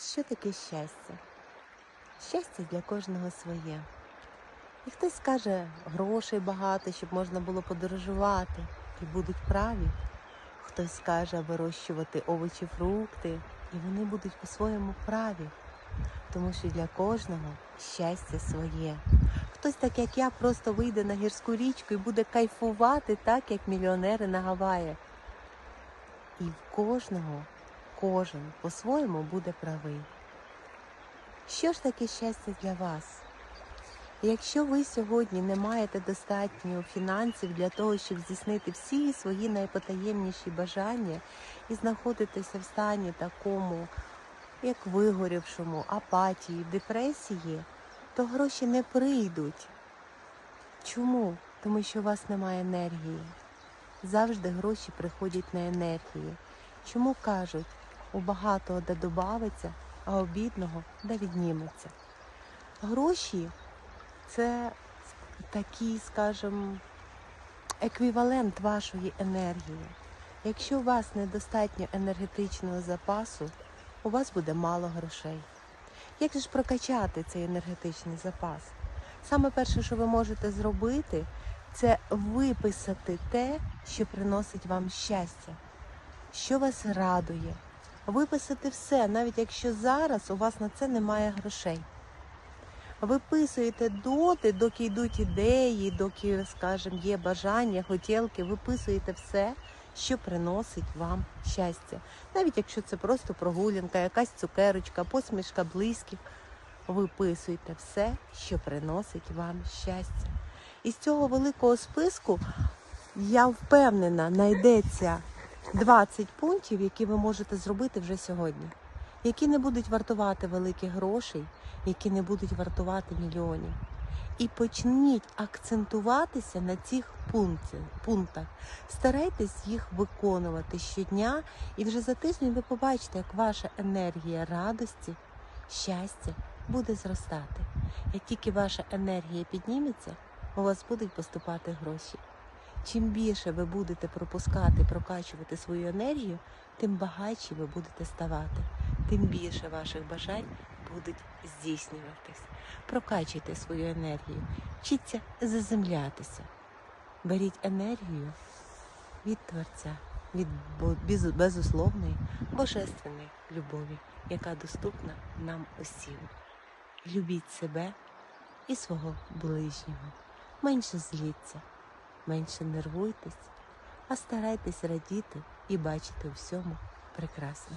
Що таке щастя? Щастя для кожного своє. І хтось скаже грошей багато, щоб можна було подорожувати, і будуть праві. Хтось скаже вирощувати овочі, фрукти, і вони будуть по-своєму праві. Тому що для кожного щастя своє. Хтось, так як я, просто вийде на гірську річку і буде кайфувати так, як мільйонери на Гаваях. І в кожного, кожен по-своєму буде правий. Що ж таке щастя для вас? Якщо ви сьогодні не маєте достатньо фінансів для того, щоб здійснити всі свої найпотаємніші бажання і знаходитеся в стані такому, як вигорівшому, апатії, депресії, то гроші не прийдуть. Чому? Тому що у вас немає енергії. Завжди гроші приходять на енергію. Чому кажуть, у багатого де добавиться, а у бідного де відніметься? Гроші це такий, скажімо, еквівалент вашої енергії. Якщо у вас недостатньо енергетичного запасу, у вас буде мало грошей. Як же ж прокачати цей енергетичний запас? Саме перше, що ви можете зробити, це виписати те, що приносить вам щастя, що вас радує. Виписати все, навіть якщо зараз у вас на це немає грошей. Виписуєте доти, доки йдуть ідеї, доки, скажімо, є бажання, хотілки, виписуєте все, що приносить вам щастя. Навіть якщо це просто прогулянка, якась цукерочка, посмішка близьких, виписуйте все, що приносить вам щастя. Із цього великого списку я впевнена, знайдеться 20 пунктів, які ви можете зробити вже сьогодні, які не будуть вартувати великих грошей, які не будуть вартувати мільйонів. І почніть акцентуватися на цих пунктах. Старайтесь їх виконувати щодня, і вже за тиждень ви побачите, як ваша енергія радості, щастя буде зростати. Як тільки ваша енергія підніметься, у вас будуть поступати гроші. Чим більше ви будете пропускати, прокачувати свою енергію, тим багатші ви будете ставати, тим більше ваших бажань будуть здійснюватись. Прокачуйте свою енергію, вчіться заземлятися. Беріть енергію від Творця, від безусловної божественної любові, яка доступна нам усім. Любіть себе і свого ближнього. Менше зліться, менше нервуйтесь, а старайтесь радіти і бачити всьому прекрасне.